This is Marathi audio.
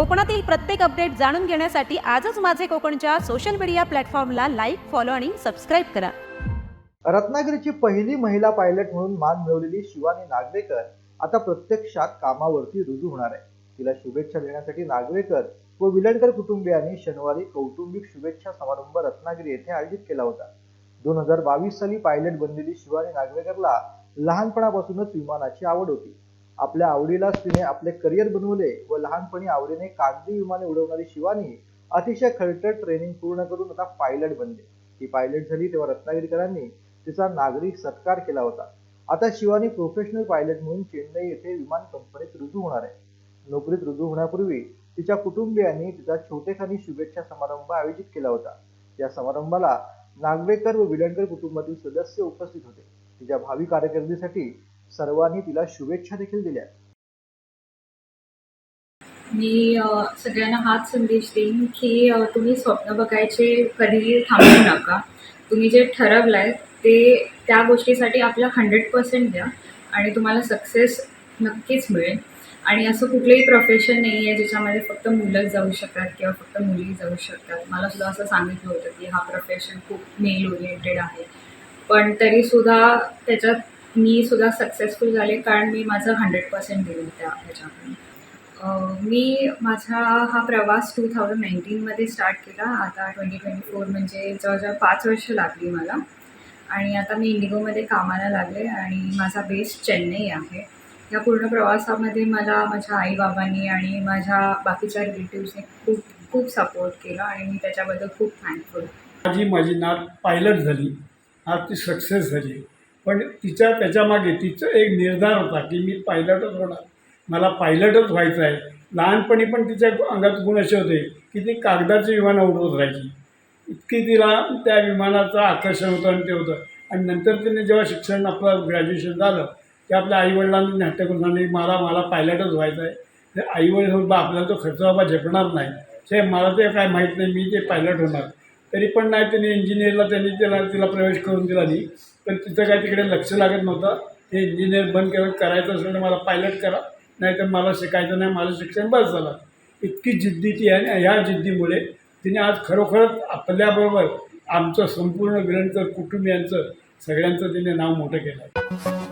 कोकणातील प्रत्येक अपडेट जाणून घेण्यासाठी आजच माझे कोकणच्या सोशल मीडिया प्लॅटफॉर्मला लाईक फॉलो आणि सबस्क्राईब करा. रत्नागिरीची पहिली महिला पायलट म्हणून मान मिळवलेली शिवानी नागवेकर आता प्रत्यक्षात कामावरती रुजू होणार आहे. तिला शुभेच्छा देण्यासाठी नागवेकर व विलडकर कुटुंबियांनी शनिवारी कौटुंबिक शुभेच्छा समारंभ रत्नागिरी येथे आयोजित केला होता. दोन हजार बावीस साली पायलट बनलेली शिवानी नागवेकरला लहानपणापासूनच विमानाची आवड होती. आपल्या आवडीलाच तिने आपले करिअर बनवले व लहानपणी आवडीने कागदी विमाने उडवणारी शिवानी अतिशय खळखळ ट्रेनिंग पूर्ण करून आता पायलट बनले. ती पायलट झाली तेव्हा रत्नागिरीकरांनी तिचा नागरिक सत्कार केला होता. आता शिवानी प्रोफेशनल पायलट म्हणून चेन्नई येथे विमान कंपनीत रुजू होणार आहे. नोकरीत रुजू होण्यापूर्वी तिच्या कुटुंबियांनी तिचा छोटेखानी शुभेच्छा समारंभ आयोजित केला होता. या समारंभाला नागवेकर व विलणकर कुटुंबातील सदस्य उपस्थित होते. तिच्या भावी कारकिर्दीसाठी सर्वांनी तिला शुभेच्छा देखील दिल्या. मी सगळ्यांना हाच संदेश देईन की तुम्ही स्वप्न बघायचे कधीही थांबू नका. तुम्ही जे ठरवलं ते त्या गोष्टीसाठी आपल्या हंड्रेड पर्सेंट द्या आणि तुम्हाला सक्सेस नक्कीच मिळेल. आणि असं कुठलंही प्रोफेशन नाही आहे ज्याच्यामध्ये फक्त मुलंच जाऊ शकतात किंवा फक्त मुली जाऊ शकतात. मला सुद्धा असं सांगितलं होतं की हा प्रोफेशन खूप मेल ओरिएंटेड आहे. पण तरीसुद्धा त्याच्यात मी सुद्धा सक्सेसफुल झाले कारण मी माझं हंड्रेड पर्सेंट दिलं त्या ह्याच्यामध्ये मी माझा हा प्रवास टू थाउजंड नाईन्टीनमध्ये स्टार्ट केला. आता ट्वेंटी ट्वेंटी फोर म्हणजे जवळजवळ पाच वर्ष लागली मला. आणि आता मी इंडिगोमध्ये कामाला लागले आणि माझा बेस चेन्नई आहे. या पूर्ण प्रवासामध्ये मला माझ्या आईबाबांनी आणि माझ्या बाकीच्या रिलेटिव्सने खूप खूप सपोर्ट केला आणि मी त्याच्याबद्दल खूप थँकफुल माझी माझी नात पायलट झाली. आज ती सक्सेस झाली. पण तिच्या त्याच्यामागे तिचं एक निर्धार होता की मी पायलटच होणार. मला पायलटच व्हायचं आहे. लहानपणी पण तिच्या अंगात गुण असे होते की ती कागदाचे विमान उडवत राहायची. इतकी तिला त्या विमानाचं आकर्षण होतं आणि ते होतं. आणि नंतर तिने जेव्हा शिक्षण आपलं ग्रॅज्युएशन झालं ते आपल्या आईवडिलांनी नाट्य करून मला मला पायलटच व्हायचं आहे. तर आईवडील होत बा आपल्याला तो खर्च बाबा झेपणार नाही. हे मला ते काय माहीत नाही मी ते पायलट होणार. तरी पण नाही त्यांनी इंजिनियरला त्यांनी त्याला तिला प्रवेश करून दिला नाही. पण तिचं काय तिकडे लक्ष लागत नव्हतं. हे इंजिनियर बंद केलं करायचं असेल तर मला पायलट करा. नाही तर मला शिकायचं नाही माझं शिक्षण बस झालं. इतकी जिद्दी ती आहे आणि ह्या जिद्दीमुळे तिने आज खरोखरच आपल्याबरोबर आमचं संपूर्ण ग्रंथ कुटुंबियांचं सगळ्यांचं तिने नाव मोठं केलं. आहे